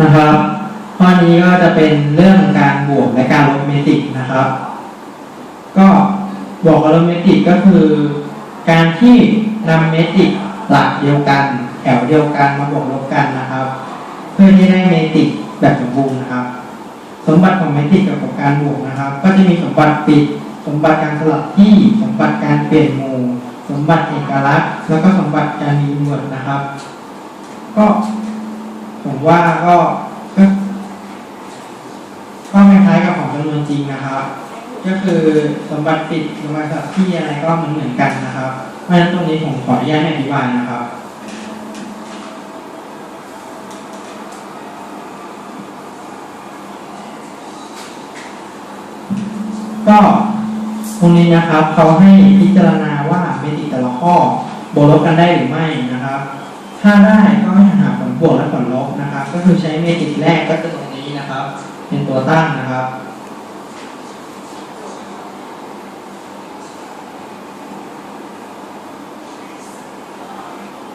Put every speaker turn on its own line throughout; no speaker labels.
นะครับ ข้อนี้ก็จะเป็นเรื่องการบวกและการลบเมตริกนะครับ ก็บวกกับลบเมตริกก็คือ การที่นำเมตริกหลักเดียวกันแถวเดียวกันมาบวกลบกันนะครับ เพื่อที่ได้เมตริกแบบสมบูรณ์นะครับ สมบัติของเมตริกกับการบวกนะครับ ก็จะมีสมบัติปิด สมบัติการสลับที่สมบัติการเปลี่ยนหมู่สมบัติเอกลักษณ์ แล้วก็สมบัติการมีหมวดนะครับ ก็ ผมว่าก็ก็คล้ายๆกับของจำนวนจริงนะครับ ก็คือสมบัติปิดสมบัติสับที่อะไรก็เหมือนเหมือนกันนะครับเพราะฉะนั้นตรงนี้ผมขออนุญาตไม่อธิบายนะครับก็ตรงนี้นะครับเขาให้พิจารณาว่าเมตริแต่ละข้อบวกลบกันได้หรือไม่นะครับ ถ้าได้ก็ให้หาผลบวกและผลลบนะครับ ก็คือใช้เมตริกแรกก็คือตรงนี้นะครับ เป็นตัวตั้งนะครับ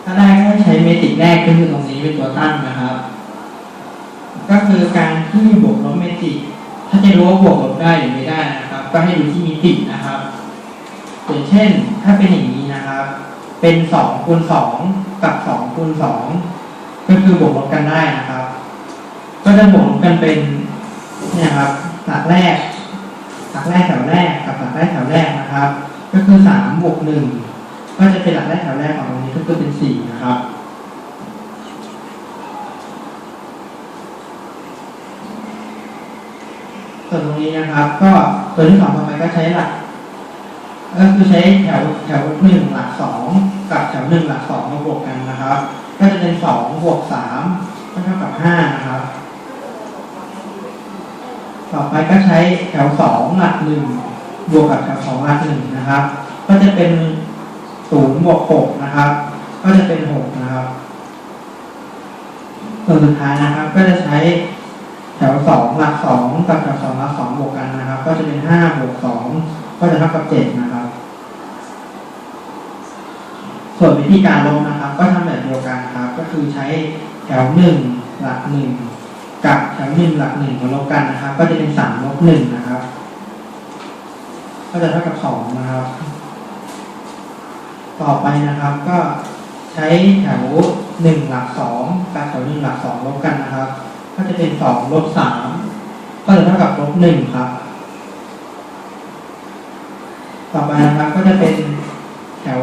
ถ้าได้ก็ให้ใช้เมตริกแรกก็คือตรงนี้เป็นตัวตั้งนะครับ ก็คือการที่บวกลบเมตริกถ้าจะรู้ว่าบวกลบได้หรือไม่ได้นะครับ ก็ให้ดูที่มิตินะครับอย่างเช่น ถ้าเป็นอย่างนี้นะครับ เป็นสองคูณสอง กับสองคูณสองก็คือบวกลบกันได้นะครับ ก็จะบวกลบกันเป็นเนี่ยครับหลักแรกหลักแรกแถวแรกกับหลักแรกแถวแรกนะครับ ก็คือสามบวกหนึ่งก็จะเป็นหลักแรกแถวแรกของตรงนี้ก็คือเป็นสี่นะครับส่วนตรงนี้นะครับ ก็ตัวที่สองต่อไปก็ใช้หลักก็คือใช้แถวแถวหนึ่งหลักสอง กับแถวหนึ่งหลักสองมาบวกกันนะครับ ก็จะเป็นสองบวกสามก็เท่ากับห้านะครับ ต่อไปก็ใช้แถวสองหลักหนึ่งบวกกับแถวสองหลักหนึ่งนะครับ ก็จะเป็นศูนย์บวกหกนะครับ ก็จะเป็นหกนะครับส่วนสุดท้ายนะครับ ก็จะใช้แถวสองหลักสองกับแถวสองหลักสองบวกกันนะครับ ก็จะเป็นห้าบวกสองก็จะเท่ากับเจ็ดนะครับ ส่วนวิธีการลบนะครับ ก็ทำแบบเดียวกันครับ ก็คือใช้แถวหนึ่งหลักหนึ่งกับแถวหนึ่งหลักหนึ่งมาลบกันนะครับ ก็จะเป็นสามลบหนึ่งนะครับ ก็จะเท่ากับสองนะครับ ต่อไปนะครับ ก็ใช้แถวหนึ่งหลักสองกับแถวหนึ่งหลักสองลบกันนะครับ ก็จะเป็นสองลบสามก็จะเท่ากับลบหนึ่งครับ ต่อไปนะครับก็จะเป็นแถว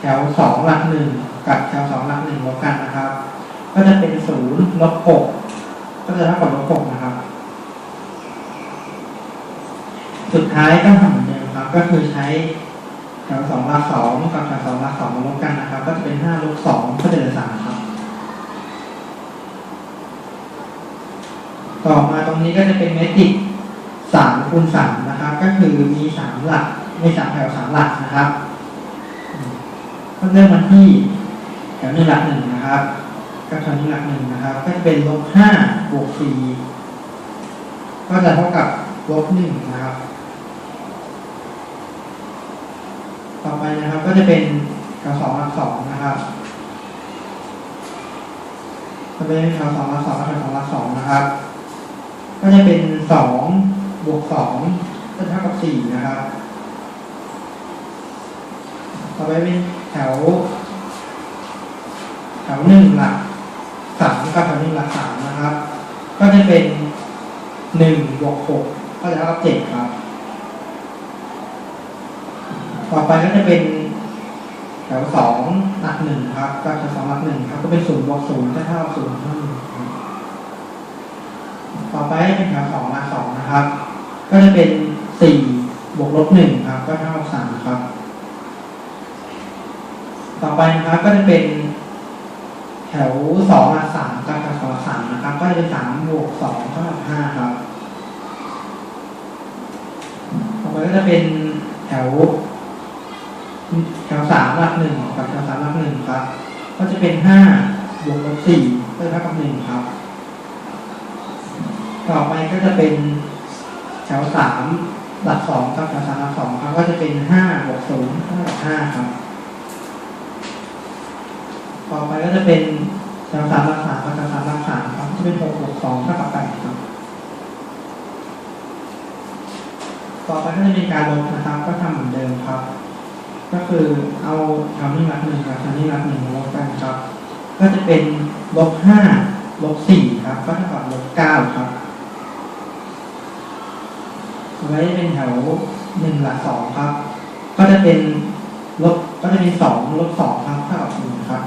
แถวสองหลักหนึ่งกับแถวสองหลักหนึ่งลบกันนะครับ ก็จะเป็นศูนย์ลบหกก็จะเท่ากับลบหกนะครับ สุดท้ายก็ทำเหมือนเดิมครับ ก็คือใช้แถวสองหลักสองกับแถวสองหลักสองมาลบกันนะครับ ก็จะเป็นห้าลบสองก็จะเหลือสามครับ ต่อมาตรงนี้ก็จะเป็นเมตริกสามคูณสามนะครับ ก็คือมีสามหลักมีสามแถวสามหลักนะครับ ก็เริ่มมาที่แถวหนึ่งหลักหนึ่งนะครับ ก็แถวหนึ่งหลักหนึ่งนะครับก็จะเป็นลบห้าบวกสี่ก็จะเท่ากับลบหนึ่งนะครับ ต่อไปนะครับก็จะเป็นแถวสองหลักสองนะครับก็เป็นแถวสองหลักสองกับแถวสองหลักสองนะครับ ก็จะเป็นสองบวกสองก็เท่ากับสี่นะครับ ต่อไปเป็น แถว แถวหนึ่งหลักสามกับแถวหนึ่งหลักสามนะครับ ก็จะเป็นหนึ่งบวกหกก็จะเท่ากับเจ็ดครับ ต่อไปก็จะเป็นแถวสองหลักหนึ่งครับกับแถวสองหลักหนึ่งครับก็เป็นศูนย์บวกศูนย์ก็เท่ากับศูนย์เท่าหนึ่งต่อไปเป็นแถวสองมาสองนะครับ ก็จะเป็นสี่บวกลบหนึ่งครับ ก็เท่ากับสามครับ ต่อไปนะครับก็จะเป็น แถวสองมาสามกับแถวสองมาสามนะครับ ก็จะเป็นสามบวกสองเท่ากับห้าครับ ต่อไปก็จะเป็นแถวแถวสามหลักหนึ่งกับแถวสามหลักหนึ่งครับ ก็จะเป็นห้าบวกลบสี่ก็เท่ากับหนึ่งครับ ต่อไปก็จะเป็นแถวสามหลักสองกับแถวสามหลักสองครับ ก็จะเป็นห้าบวกศูนย์เท่ากับห้าครับ ต่อไปก็จะเป็นแถวสามหลักสามกับแถวสามหลักสามครับที่เป็นหกบวกสองเท่ากับแปดครับ ต่อไปก็จะเป็นการลบนะครับ ก็ทำเหมือนเดิมครับ ก็คือเอาแถวนี้หลักหนึ่งกับแถวนี้หลักหนึ่งมาลบกันครับ ก็จะเป็นลบห้าลบสี่ครับ ก็เท่ากับลบเก้าครับไว้เป็นแถวหนึ่งหลักสองครับ ก็จะเป็นลบก็จะเป็นสองลบสองครับเท่ากับหนึ่งครับ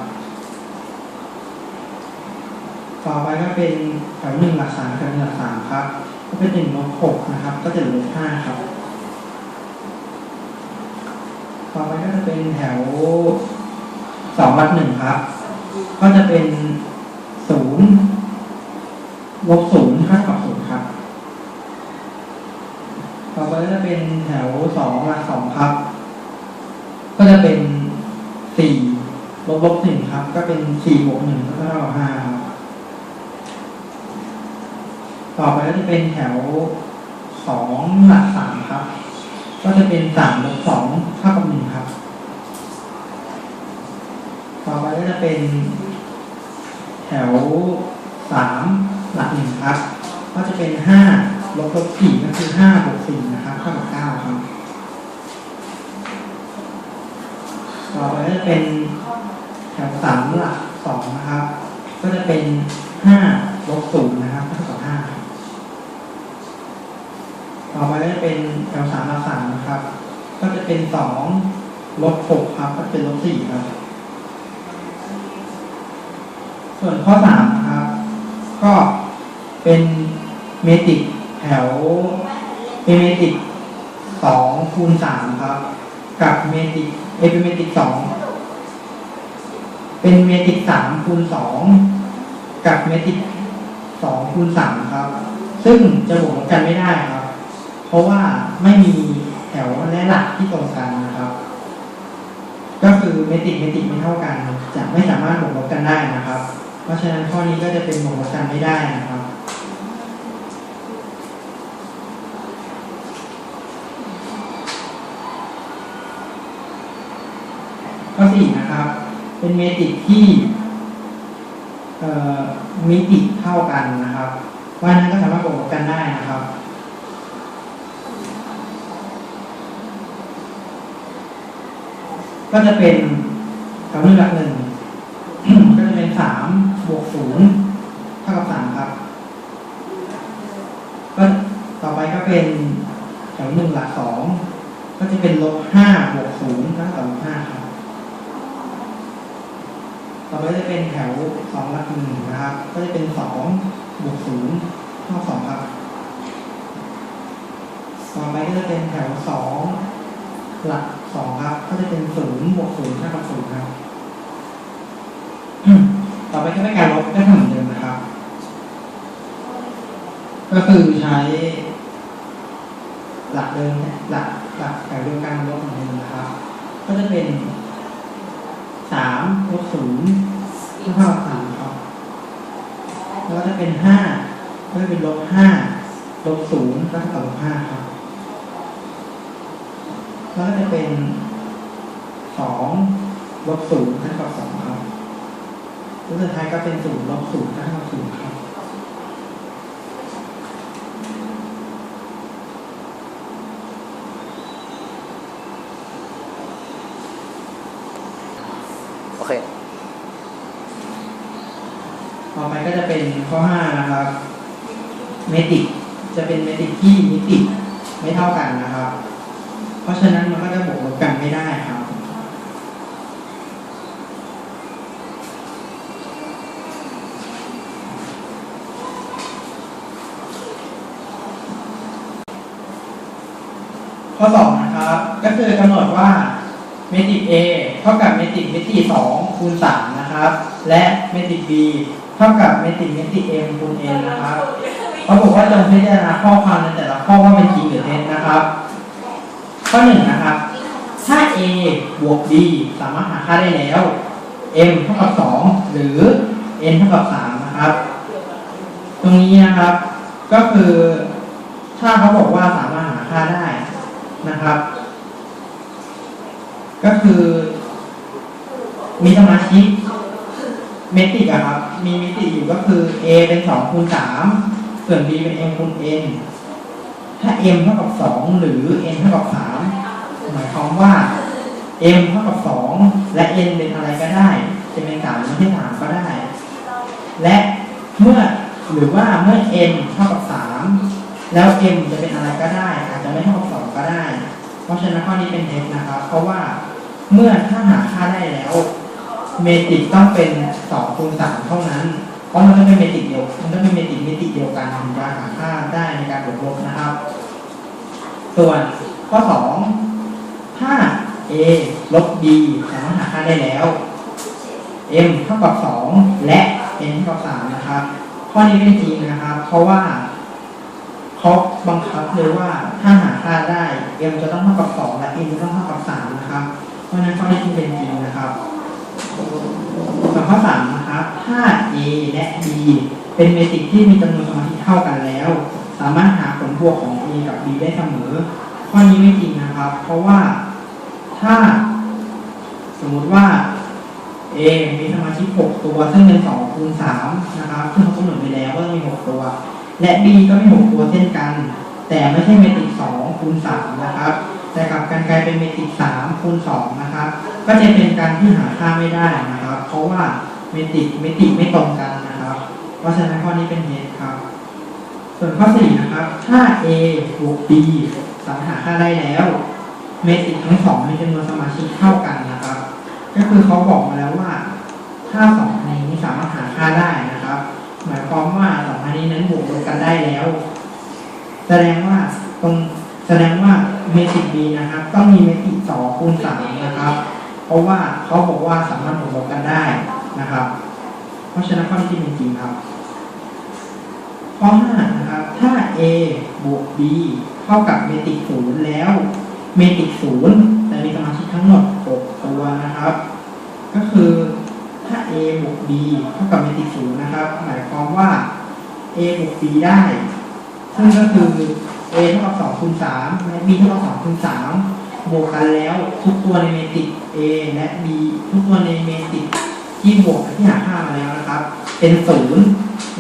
ต่อไปก็เป็นแถวหนึ่งหลักสามกับหนึ่งหลักสามครับ ก็เป็นหนึ่งลบหกนะครับ ก็จะเหลือลบห้าครับ ต่อไปก็จะเป็นแถวสองลบหนึ่งครับ ก็จะเป็นศูนย์ลบศูนย์เท่ากับศูนย์ครับ ต่อไปก็จะเป็นแถวสองหลักสองครับ ก็จะเป็นสี่ลบลบหนึ่งครับ ก็เป็นสี่บวกหนึ่งก็เท่ากับห้าครับ ต่อไปก็จะเป็นแถวสองหลักสามครับ ก็จะเป็นสามลบสองเท่ากับหนึ่งครับ ต่อไปก็จะเป็น แถวสามหลักหนึ่งครับ ก็จะเป็นห้าลบลบสี่ก็คือห้าบวกสี่นะครับเท่ากับเก้าครับ ต่อไปก็จะเป็นแถวสามหลักสองนะครับ ก็จะเป็นห้าลบศูนย์นะครับเท่ากับห้าครับต่อไปก็จะ เป็นแถวสามลักสามนะครับ ก็จะเป็นสองลบหกครับ ก็เป็นลบสี่ครับ ส่วนข้อสามนะครับ ก็เป็นเมติกแถวเป็นเมติกสองคูณสามครับ กับเมติกเอเป็นเมติกสองเป็นเมติกสามคูณสองกับเมติกสองคูณสามครับ ซึ่งจะบวกกันไม่ได้ครับ เพราะว่าไม่มีแถวและหลักที่ตรงกันนะครับ ก็คือเมตริกเมตริกไม่เท่ากัน จะไม่สามารถบวกลบกันได้นะครับ เพราะฉะนั้นข้อนี้ก็จะเป็นบวกลบกันไม่ได้นะครับข้อสี่นะครับ เป็นเมตริกที่เอ่อมิติเท่ากันนะครับ ว่านั้นก็สามารถบวกลบกันได้นะครับ ก็จะเป็นแถวหนึ่งหลักหนึ่งก็จะเป็นสามบวกศูนย์เท่ากับสามครับก็ต่อไปก็เป็นแถวหนึ่งหลักสองก็จะเป็นลบห้าบวกศูนย์เท่ากับลบห้าครับ ต่อไปจะเป็นแถวสองหลักหนึ่งนะครับ ก็จะเป็นสองบวกศูนย์เท่ากับสองครับ ต่อไปก็จะเป็นแถวสองหลัก ครับ ก็จะเป็นศูนย์บวกศูนย์เท่ากับศูนย์ครับ ต่อไปก็เป็นการลบก็ทำเหมือนเดิมนะครับ ก็คือใช้ หลักเดิมเนี่ยหลักหลักแถวเดียวกันลบเหมือนเดิมนะครับ ก็จะเป็นสามลบศูนย์เท่ากับสามครับ แล้วก็จะเป็นห้าก็จะเป็นลบห้าลบศูนย์ก็เท่ากับลบห้าครับแล้วก็จะเป็น สองลบศูนย์เท่ากับสองครับแล้วสุดท้ายก็เป็นศูนย์ลบศูนย์เท่ากับศูนย์ครับ
โอเค
ต่อไปก็จะเป็นข้อห้านะครับ เมตริกจะเป็นเมตริกที่มิติไม่เท่ากันนะครับ เพราะฉะนั้นมันก็จะบวกลบกันไม่ได้ครับ ข้อสองนะครับ ก็คือกำหนดว่าเมตริก A เท่ากับเมตริกมิติ2คูณ3นะครับ และเมตริก B เท่ากับเมตริกมิติ M คูณ N นะครับเขาบอกว่าจงพิจารณาข้อความในแต่ละข้อว่าเป็นจริงหรือเท็จนะครับ ข้อหนึ่งนะครับ ถ้า A บวก B สามารถหาค่าได้แล้ว M เท่ากับ 2 หรือ N เท่ากับ 3 นะครับ ตรงนี้นะครับ ก็คือถ้าเขาบอกว่าสามารถหาค่าได้ นะครับ ก็คือ มีสมาชิกเมตริกอะครับ มีมิติอยู่ก็คือ a เป็นสองคูณสามส่วน b เป็น m คูณ n ถ้า m เท่ากับสองหรือ n เท่ากับสามหมายความว่า m เท่ากับสองและ n เป็นอะไรก็ได้ จะเป็นสามหรือไม่สามก็ได้ และเมื่อหรือว่าเมื่อ n เท่ากับสามแล้ว m จะเป็นอะไรก็ได้ จะไม่เท่ากับสองก็ได้ เพราะฉะนั้นข้อนี้เป็นเท็จนะครับ เพราะว่าเมื่อถ้าหาค่าได้แล้ว เมตริกต้องเป็นสองคูณสามเท่านั้น เพราะมันต้องเป็นเมตริกเดียวมันต้องเป็นเมตริกเมติกเดียวกันถึงจะหาค่าได้ในการบวกลบนะครับ ส่วนข้อสองถ้า a ลบ b สามารถหาค่าได้แล้ว m เท่ากับสองและ n เท่ากับสามนะครับ ข้อนี้เป็นจริงนะครับ เพราะว่า เขาบังคับเลยว่าถ้าหาค่าได้ m จะต้องเท่ากับสองและ n จะต้องเท่ากับสามนะครับ เพราะฉะนั้นข้อนี้จึงเป็นจริงนะครับส่วนข้อสามนะครับถ้า A และ B เป็นเมตริกที่มีจำนวนสมาธิเท่ากันแล้ว สามารถหาผลบวกของ A กับ B ได้เสมอ ข้อนี้ไม่จริงนะครับ เพราะว่าถ้าสมมุติว่า A มีสมาชิก 6 ตัว ซึ่งเป็น2คูณ3นะครับ ซึ่งเขากำหนดไว้แล้วว่ามี 6 ตัว และ B ก็มี6ตัวเช่นกัน แต่ไม่ใช่เมตริก2คูณ3นะครับแต่กลับกันกลายเป็นเมตริก3คูณ2นะครับ ก็จะเป็นการที่หาค่าไม่ได้นะครับ เพราะว่าเมตริกเมตริกไม่ตรงกันนะครับ เพราะฉะนั้นข้อนี้เป็นเท็จครับ ส่วนข้อ4นะครับ ถ้า A บวก B สามารถหาค่าได้แล้ว เมตริกทั้งสองมีจำนวนสมาชิกเท่ากันนะครับ ก็คือเขาบอกมาแล้วว่า ถ้าสองอันนี้สามารถหาค่าได้นะครับ หมายความว่าสองอันนี้นั้นบวกลบกันได้แล้ว แสดงว่าตรงแสดงว่าเมตริก B นะครับ ต้องมีเมตริกสองคูณสามนะครับ เพราะว่าเขาบอกว่าสามารถบวกลบกันได้นะครับ เพราะฉะนั้นข้อที่เป็นจริงครับข้อห้านะครับ ถ้า A บวก B เท่ากับเมตริกศูนย์แล้ว เมตริกศูนย์แต่มีสมาชิกทั้งหมด6ตัวนะครับ ก็คือ A บวก B เท่ากับเมติกศูนย์นะครับ หมายความว่า A บวก B ได้ ซึ่งก็คือ A เท่ากับ2คูณ3และ B เท่ากับ2คูณ3บวกกันแล้วทุกตัวในเมตริก A และ B ทุกตัวในเมตริกที่บวกที่หาค่ามาแล้วนะครับ เป็นศูนย์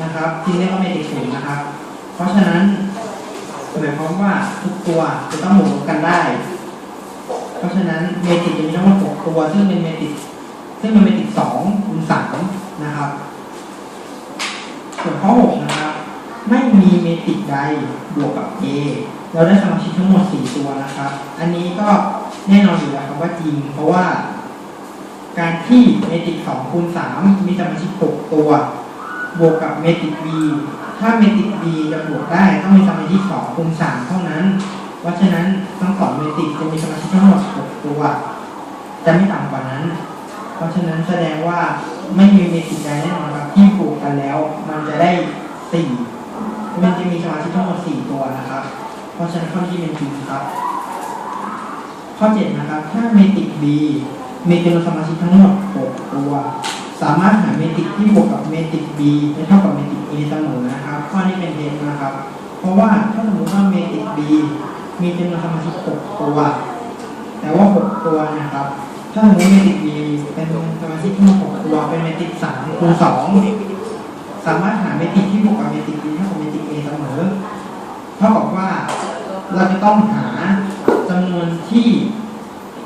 นะครับที่เรียกว่าเมตริกศูนย์นะครับ เพราะฉะนั้นหมายความว่าทุกตัวจะต้องบวกกันได้ เพราะฉะนั้นเมตริกจะมีทั้งหมด6ตัว ซึ่งเป็นเมตริก ซึ่งมันเป็นเมตริก2คูณ3นะครับ ส่วนข้อ6นะครับ ไม่มีเมตริกใดบวกกับ A เราได้สมาชิกทั้งหมด 4 ตัวนะครับ อันนี้ก็แน่นอนอยู่แล้วครับว่าจริง เพราะว่า การที่เมตริก2คูณ3มีสมาชิก 6 ตัว บวกกับเมตริก B ถ้าเมตริก B จะบวกได้ต้องมีสมาชิก2คูณ3เท่านั้น เพราะฉะนั้นทั้งสองเมตริกจะมีสมาชิกทั้งหมด 6 ตัว จะไม่ต่ำกว่านั้น ราะฉะนั้นแสดงว่าไม่มีเมติกใดแน่นอนครับที่บวกกันแล้ว มันจะได้4มันจะมีสมาชิกทั้งหมด4ตัวนะครับ เพราะฉะนั้นข้อที่เป็นจริงครับ ข้อ7นะครับ ถ้าเมติก B มีจำนวนสมาชิกทั้งหมด6ตัว สามารถหาเมติกที่บวกกับเมติก B ได้เท่ากับเมติก A เสมอนะครับ ข้อนี้เป็นเท็จนะครับ เพราะว่าถ้าสมมติว่าเมติก B มีจำนวนสมาชิก6ตัว แต่ว่า6ตัวนะครับ ถ้าสมมติเมติก B เป็นสมาชิกทั้งหมด6ตัวเป็นเมติก3คูณ2สามารถหาเมติกที่บวกกับเมติก B เท่ากับเมติก A เสมอเท่ากับว่าเราจะต้องหาจำนวนที่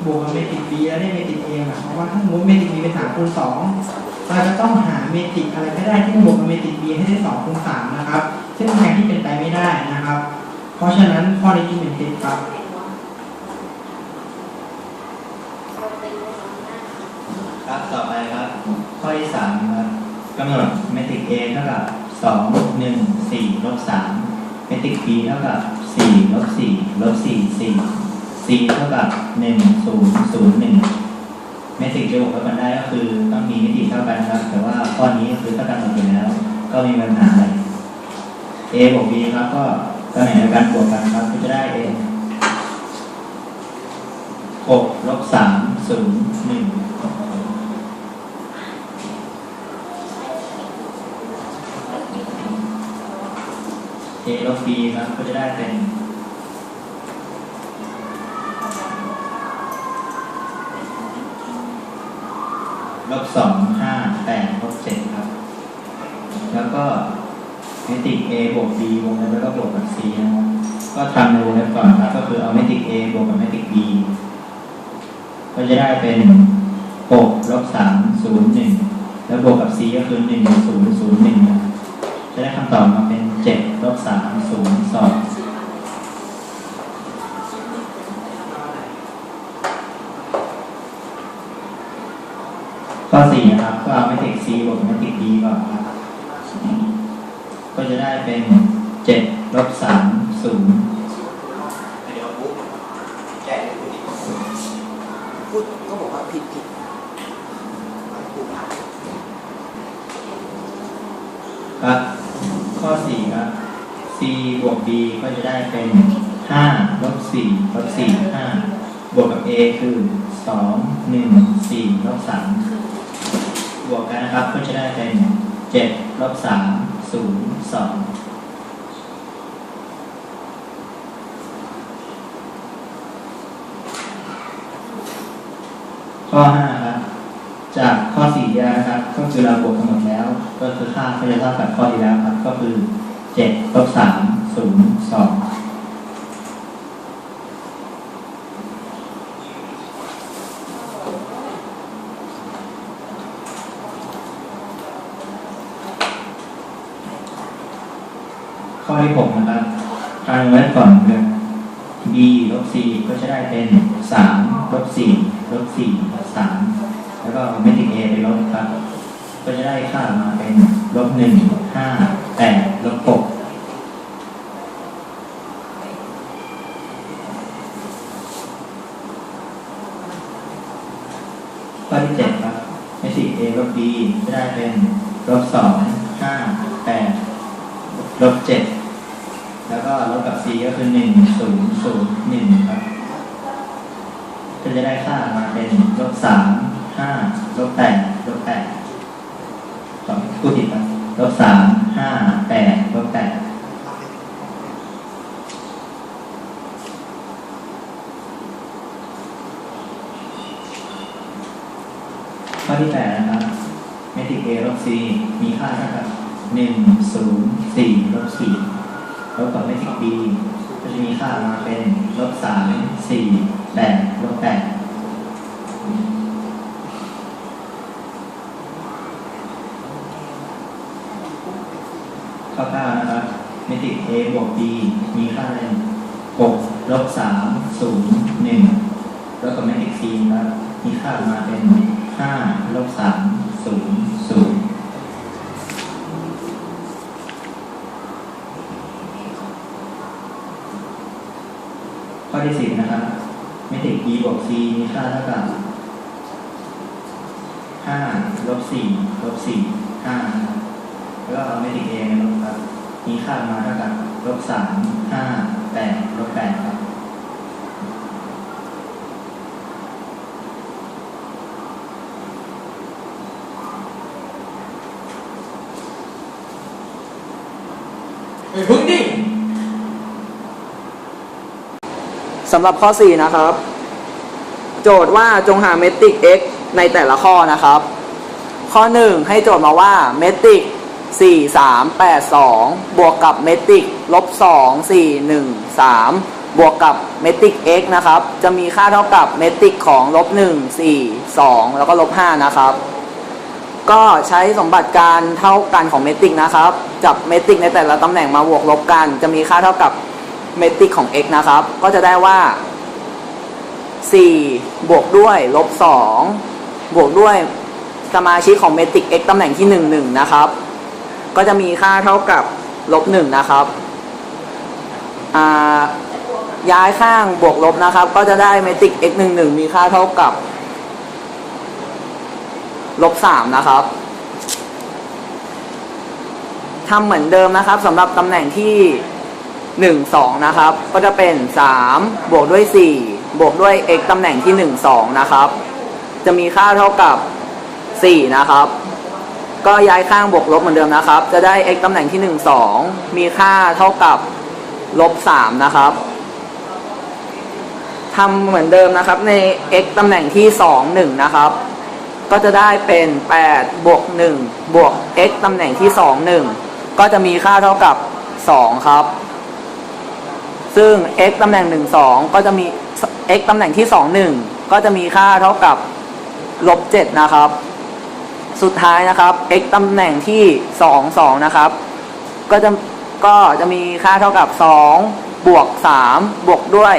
บวกกับเมติก B แล้วได้เมติก A หมายความว่าถ้าสมมติเมติก B เป็น3คูณ2เราจะต้องหาเมติกอะไรก็ได้ที่บวกกับเมติก B ให้ได้2คูณ3นะครับ ซึ่งแทนที่เป็นไปไม่ได้นะครับ เพราะฉะนั้นข้อนี้จึงเป็นเท็จครับ
ต่อไปครับ ข้อที่สามครับกำหนดเมตริก A เท่ากับสองหนึ่งสี่ลบสามเมตริก B เท่ากับสี่ลบสี่ลบสี่สี่ C เท่ากับหนึ่งศูนย์ศูนย์หนึ่งเมตริกจะบวกกันได้ก็คือต้องมีมิติเท่ากันครับ แต่ว่าข้อนี้คือถ้ากันหมดอยู่แล้ว ก็มีปัญหาอะไร A บวก B ครับก็ตำแหน่งในการบวกกันครับก็จะได้ A หกลบสามศูนย์หนึ่ง A ลบ B ครับก็จะได้เป็นลบสองห้าแปดลบเจ็ดครับ แล้วก็เมตริก A บวก B วงเล็บแล้วก็บวกกับ C นะครับ ก็ทำในวงเล็บก่อนครับ ก็คือเอาเมตริก A บวกกับเมตริก B ก็จะได้เป็น6ลบ3 0 1แล้วบวกกับ C ก็คือ1 0 0 1นะครับจะได้คำตอบมาเป็น7ลบ 3 0 2ข้อสี่นะครับ ก็เอาเมตริก C บวกเมตริก B ก่อนครับ ก็จะได้เป็นเจ็ดลบสามศูนย์
เดี๋ยวบุ๊กแกะดูดิพูดก็บอกว่าผิดผิดพูด
ครับ ข้อสี่ครับ C บวก B ก็จะได้เป็นห้าลบสี่ลบสี่ห้าบวกกับ A คือสองหนึ่งสี่ลบสามบวกกันนะครับก็จะได้เป็นเจ็ดลบสามศูนย์สองข้อห้าครับ จากข้อสี่ที่แล้วนะครับ ก็คือเราบวกกันหมดแล้ว ก็คือค่าก็จะเท่ากับข้อที่แล้วครับ ก็คือ เจ็ดลบสามศูนย์สองข้อที่หกนะครับการไว้ก่อนเลย b ลบ c ก็จะได้เป็นสามลบสี่ลบสี่ลบสามแล้วก็เอาเมตริก a ไปลบครับ ก็จะได้ค่ามาเป็นลบหนึ่งห้าแปดลบหกข้อที่เจ็ดครับเมตริก a ลบ b จะ ได้เป็นลบสองห้าแปดลบเจ็ดแล้วก็ลบกับ c ก็คือหนึ่งศูนย์ศูนย์หนึ่งครับก็จะได้ค่ามาเป็นลบสามห้าลบแปดลบแปดสองพูดผิดครับลบสามห้าแปดลบแปดข้อที่แปดนะครับ เมตริก a ลบ c มีค่าเท่ากับหนึ่งศูนย์สี่ลบสี่ลบกับเมตริก b ก็จะมีค่ามาเป็นลบสามสี่แปดลบแปดข้อเก้านะครับเมตริก a บวก b มีค่าเป็นหกลบสามศูนย์หนึ่งแลบกับเมตริก c นะครับมีค่ามาเป็นห้าลบสามศูนย์ ข้อ ที่สิบนะครับเมตริก b บวก c มีค่าเท่ากับห้าลบสี่ลบสี่ห้าแล้วก็เอาเมตริก a มาลบครับ มีค่ามาเท่ากับลบสามห้าแปดลบแปดครับ
เฮ้ยพึ่งดิ
สำหรับข้อ 4 นะครับ โจทย์ว่าจงหาเมตริก x ในแต่ละข้อนะครับ ข้อ 1 ให้โจทย์มาว่าเมตริก 4 3 8 2 บวกกับเมตริกลบ 2 4 1 3 บวกกับเมตริก x นะครับ จะมีค่าเท่ากับเมตริกของลบ 1 4 2 แล้วก็ลบ 5 นะครับ ก็ใช้สมบัติการเท่ากันของเมตริกนะครับ จับเมตริกในแต่ละตำแหน่งมาบวกลบกัน จะมีค่าเท่ากับ เมตริกของ x นะครับ ก็จะได้ว่า 4 บวกด้วยลบ 2 บวกด้วยสมาชิกของเมตริก x ตำแหน่งที่ 1 1 นะครับ ก็จะมีค่าเท่ากับลบ 1 นะครับย้ายข้างบวกลบนะครับ ก็จะได้เมตริก x 1 1มีค่าเท่ากับลบสามนะครับทำเหมือนเดิมนะครับสำหรับตำแหน่งที่ หนึ่งสองนะครับ ก็จะเป็นสามบวกด้วยสี่บวกด้วย x ตำแหน่งที่หนึ่งสองนะครับ จะมีค่าเท่ากับสี่นะครับ ก็ย้ายข้างบวกลบเหมือนเดิมนะครับ จะได้ x ตำแหน่งที่หนึ่งสองมีค่าเท่ากับลบสามนะครับทำเหมือนเดิมนะครับใน x ตำแหน่งที่สองหนึ่งนะครับ ก็จะได้เป็น 8 บวก 1 บวก x ตำแหน่งที่ 2 1 ก็จะมีค่าเท่ากับ 2 ครับ ซึ่ง x ตำแหน่ง 1 2 ก็จะมี x ตำแหน่งที่ 2 1 ก็จะมีค่าเท่ากับลบ7นะครับ สุดท้ายนะครับ x ตำแหน่งที่ 2 2 นะครับ ก็จะก็จะมีค่าเท่ากับ 2 บวก 3 บวกด้วย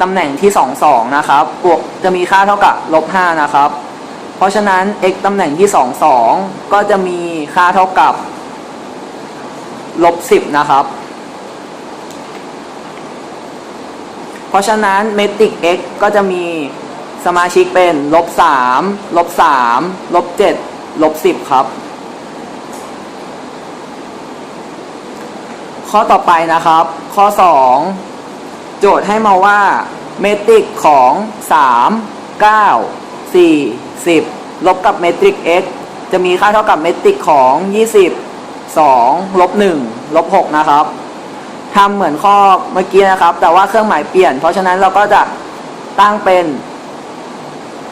ตำแหน่งที่ 2 2 นะครับ บวกจะมีค่าเท่ากับลบ5นะครับ เพราะฉะนั้น x ตำแหน่งที่ 2 2 ก็จะมีค่าเท่ากับลบ10 นะครับ เพ ราะฉะนั้นเมตริก x ก็จะมีสมาชิกเป็นลบ3ลบ3ลบ7ลบ10 ครับ ข้อต่อไปนะครับ ข้อ 2 โจทย์ให้มาว่าเมตริกของ 3 9 4 10 ลบกับเมตริก x จะมีค่าเท่ากับเมตริกของ 20 2ลบ1ลบ6นะครับ ทำเหมือนข้อเมื่อกี้นะครับ แต่ว่าเครื่องหมายเปลี่ยน เพราะฉะนั้นเราก็จะตั้งเป็น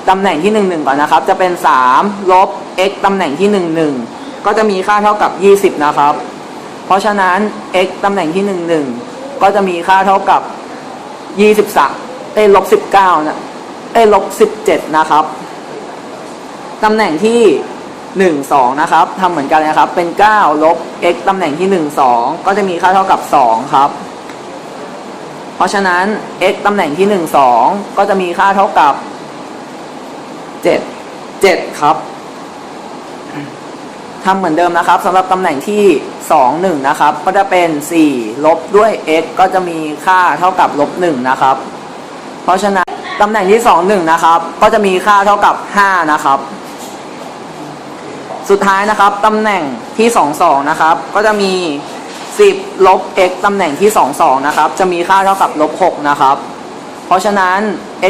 ตำแหน่งที่1 1ก่อนนะครับ จะเป็น3ลบ x ตำแหน่งที่1 1ก็จะมีค่าเท่ากับ 20 นะครับ เพราะฉะนั้น x ตำแหน่งที่1 1ก็จะมีค่าเท่ากับ 23เอ้ยลบ19นะเอ้ยลบ17 นะครับตำแหน่งที่ 1 2 นะครับทำเหมือนกันนะครับ เป็น 9 ลบ x ตำแหน่งที่ 1 2 ก็จะมีค่าเท่ากับ 2 ครับ เพราะฉะนั้น x ตำแหน่งที่ 1 2 ก็จะมีค่าเท่ากับ 7 7 ครับทำเหมือนเดิมนะครับสำหรับตำแหน่งที่ 2 1 นะครับ ก็จะเป็น 4 ลบด้วย x ก็จะมีค่าเท่ากับลบ1นะครับ เพราะฉะนั้นตำแหน่งที่ 2 1 นะครับ ก็จะมีค่าเท่ากับ 5 นะครับ สุดท้ายนะครับตำแหน่งที่ 2 2 นะครับ ก็จะมี 10 ลบ x ตำแหน่งที่ 2 2 นะครับ จะมีค่าเท่ากับลบ 6 นะครับ เพราะฉะนั้น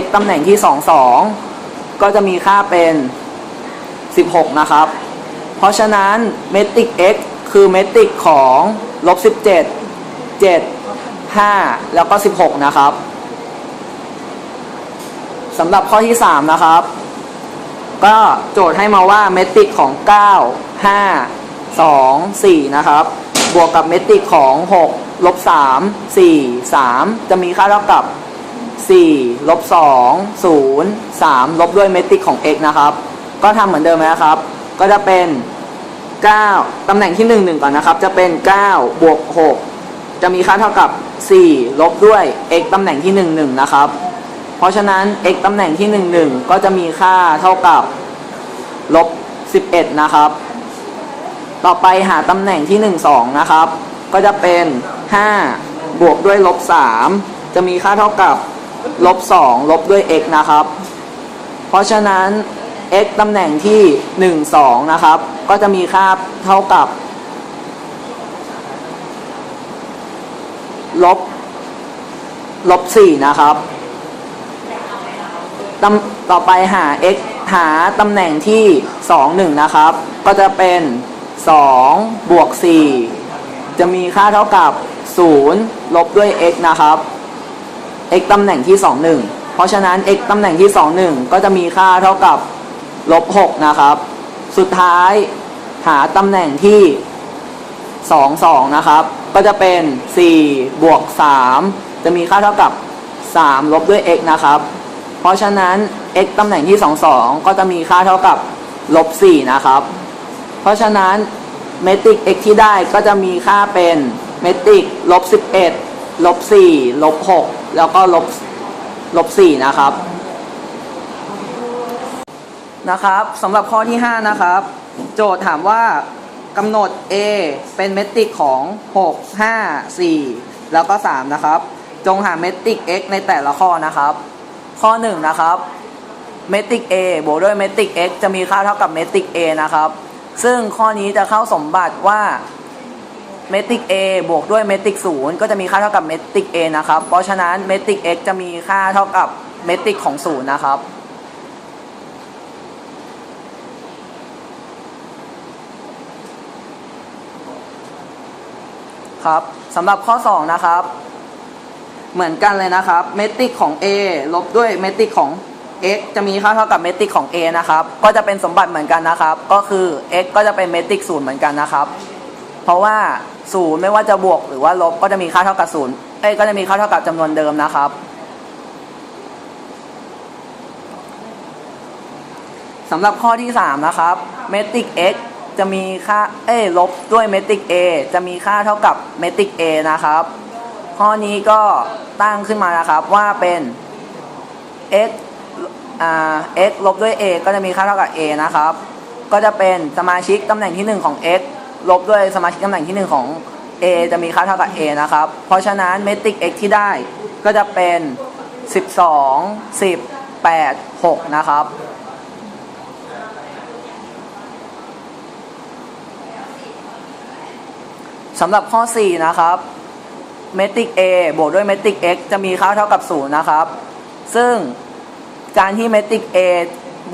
x ตำแหน่งที่ 2 2 ก็จะมีค่าเป็น 16 นะครับ เพราะฉะนั้นเมตริก x คือเมตริกของลบ 17 7 5 แล้วก็ 16 นะครับสำหรับข้อที่ 3 นะครับ ก็โจทย์ให้มาว่าเมตริกของ 9 5 2 4 นะครับ บวกกับเมตริกของ 6 ลบ 3 4 3 จะมีค่าเท่ากับ 4 ลบ 2 0 3 ลบด้วยเมตริกของ x นะครับ ก็ทำเหมือนเดิมนะครับ ก็จะเป็น 9 ตำแหน่งที่ 1 1 ก่อนนะครับ จะเป็น 9 บวก 6 จะมีค่าเท่ากับ 4 ลบด้วย x ตำแหน่งที่ 1 1 นะครับ ราะฉะนั้น x ตำแหน่งที่ 1 1 ก็จะมีค่าเท่ากับลบ 11 นะครับ ต่อไปหาตำแหน่งที่ 1 2 นะครับ ก็จะเป็น 5 บวกด้วยลบ 3 จะมีค่าเท่ากับลบ 2 ลบด้วย x นะครับ เพราะฉะนั้น x ตำแหน่งที่ 1 2 นะครับ ก็จะมีค่าเท่ากับลบลบ 4 นะครับ ตต่อไปหา x หาตำแหน่งที่ 2 1 นะครับ ก็จะเป็น 2 บวก 4 จะมีค่าเท่ากับ 0 ลบด้วย x นะครับ x ตำแหน่งที่ 2 1 เพราะฉะนั้น x ตำแหน่งที่ 2 1 ก็จะมีค่าเท่ากับลบ 6 นะครับ สุดท้ายหาตำแหน่งที่ 2 2 นะครับ ก็จะเป็น 4 บวก 3 จะมีค่าเท่ากับ 3 ลบด้วย x นะครับ เพราะฉะนั้น x ตำแหน่งที่ 2 2 ก็จะมีค่าเท่ากับลบ4นะครับ เพราะฉะนั้นเมตริก x ที่ได้ก็จะมีค่าเป็นเมตริกลบ11ลบ4ลบ6แล้วก็ลบลบ4นะครับนะครับสำหรับข้อที่ 5 นะครับ โจทย์ถามว่ากำหนด a เป็นเมตริกของ 6 5 4 แล้วก็ 3 นะครับ จงหาเมตริก x ในแต่ละข้อนะครับ ข้อ1นะครับเมตริก a บวกด้วยเมตริก x จะมีค่าเท่ากับเมตริก a นะครับ ซึ่งข้อนี้จะเข้าสมบัติว่าเมตริก a บวกด้วยเมตริก0ก็จะมีค่าเท่ากับเมตริก a นะครับ เพราะฉะนั้นเมตริก x จะมีค่าเท่ากับเมตริกของ0นะครับ ครับสำหรับข้อ 2 นะครับ เหมือนกันเลยนะครับเมตริกของ a ลบด้วยเมตริกของ x จะมีค่าเท่ากับเมตริกของ a นะครับ ก็จะเป็นสมบัติเหมือนกันนะครับ ก็คือ x ก็จะเป็นเมตริกศูนย์เหมือนกันนะครับ เพราะว่าศูนย์ไม่ว่าจะบวกหรือว่าลบก็จะมีค่าเท่ากับศูนย์เอ้ยก็จะมีค่าเท่ากับจำนวนเดิมนะครับสำหรับข้อที่ 3 นะครับ เมตริก x จะมีค่าเอ้ยลบด้วยเมตริก a จะมีค่าเท่ากับเมตริก a นะครับ ข้อนี้ก็ตั้งขึ้นมานะครับว่าเป็น x อ่า x ลบด้วย a ก็จะมีค่าเท่ากับ a นะครับ ก็จะเป็นสมาชิกตำแหน่งที่ 1 ของ x ลบด้วยสมาชิกตำแหน่งที่ 1 ของ a จะมีค่าเท่ากับ a นะครับ เพราะฉะนั้นเมตริก x ที่ได้ก็จะเป็น 12 10 8 6 นะครับ สำหรับข้อ 4 นะครับ เมตริก a บวกด้วยเมตริก x จะมีค่าเท่ากับ 0 นะครับ ซึ่งการที่เมตริก a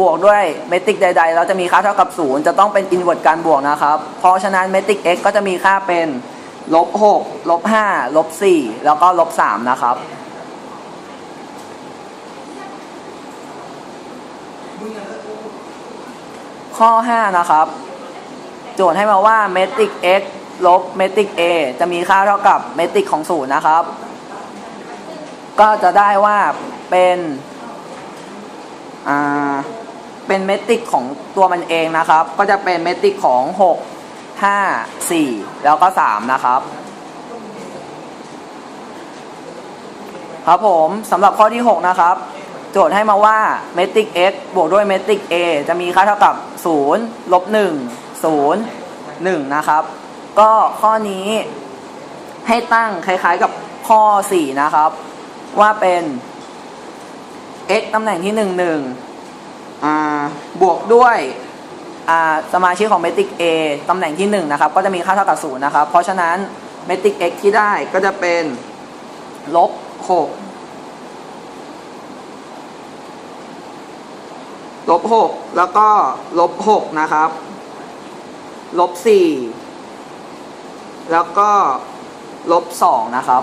บวกด้วยเมตริกใดๆแล้วจะมีค่าเท่ากับ 0 จะต้องเป็นอินเวอร์ตการบวกนะครับ เพราะฉะนั้นเมตริก x ก็จะมีค่าเป็นลบ6ลบ5ลบ4แล้วก็ลบ3นะครับข้อ 5 นะครับ โจทย์ให้มาว่าเมตริก x ลบเมตริก a จะมีค่าเท่ากับเมตริกของศูนย์นะครับ ก็จะได้ว่าเป็นอ่าเป็นเมตริกของตัวมันเองนะครับ ก็จะเป็นเมตริกของ 6 5 4 แล้วก็ 3 นะครับ ครับผมสำหรับข้อที่ 6 นะครับ โจทย์ให้มาว่าเมตริก x บวกด้วยเมตริก a จะมีค่าเท่ากับ 0 ลบ 1 0 1 นะครับ ก็ข้อนี้ให้ตั้งคล้ายๆกับข้อ 4 นะครับ ว่าเป็น x ตำแหน่งที่ 1 1อ่าบวกด้วยสมาชิกของเมตริก a ตำแหน่งที่ 1 นะครับ ก็จะมีค่าเท่ากับ0นะครับ เพราะฉะนั้นเมตริก x ที่ได้ก็จะเป็นลบ6ลบ6แล้วก็ลบ6นะครับลบ4 แล้วก็ลบ2นะครับ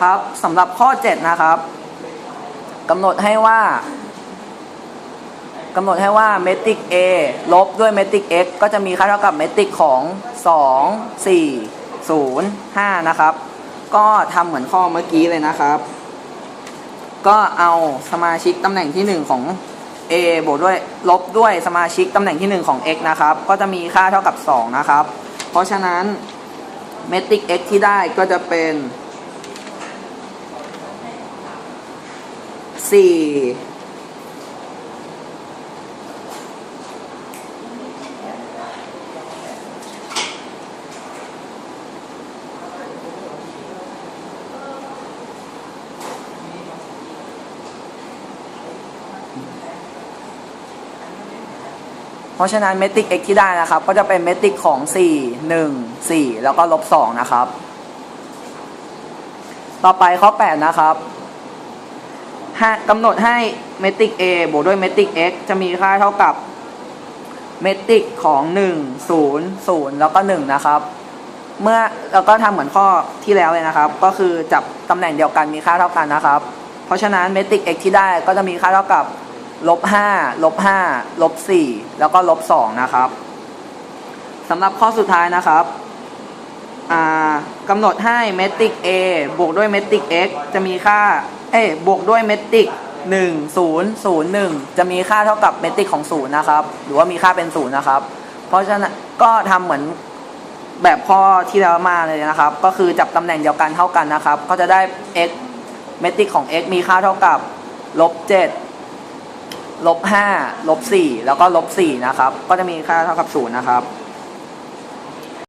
ครับสำหรับข้อ 7 นะครับกำหนดให้ว่ากำหนดให้ว่าเมตริก A ลบด้วยเมตริก x ก็จะมีค่าเท่ากับเมตริกของ 2 4 0 5 นะครับ ก็ทำเหมือนข้อเมื่อกี้เลยนะครับ ก็เอาสมาชิกตำแหน่งที่ 1 ของ a บวกด้วยลบด้วยสมาชิกตำแหน่งที่ 1 ของ x นะครับ ก็จะมีค่าเท่ากับ 2 นะครับ เพราะฉะนั้นเมตริก x ที่ได้ก็จะเป็น4 ราะฉะนั้นเมตริก x ที่ได้นะครับ ก็จะเป็นเมตริกของ 4 1 4 แล้วก็ลบ 2 นะครับ ต่อไปข้อ 8 นะครับห้กำหนดให้เมตริก a บวกด้วยเมตริก x จะมีค่าเท่ากับเมตริกของ 1 0 0 แล้วก็ 1 นะครับ เมื่อแล้วก็ทำเหมือนข้อที่แล้วเลยนะครับ ก็คือจับตำแหน่งเดียวกันมีค่าเท่ากันนะครับ เพราะฉะนั้นเมตริก x ที่ได้ก็จะมีค่าเท่ากับ ลบ5ลบ5ลบ4แล้วก็ลบ2นะครับสำหรับข้อสุดท้ายนะครับกำหนดให้เมตริก a บวกด้วยเมตริก x จะมีค่า เอ้บวกด้วยเมตริก1 0 0 1 จะมีค่าเท่ากับเมตริกของ 0 นะครับ หรือว่ามีค่าเป็น 0 นะครับ เพราะฉะนั้นก็ทำเหมือนแบบข้อที่แล้วมาเลยนะครับ ก็คือจับตำแหน่งเดียวกันเท่ากันนะครับ ก็จะได้ x เมตริกของ x มีค่าเท่ากับลบ7 ลบ5ลบ4แล้วก็ลบ4นะครับ ก็จะมีค่าเท่ากับ0นะครับ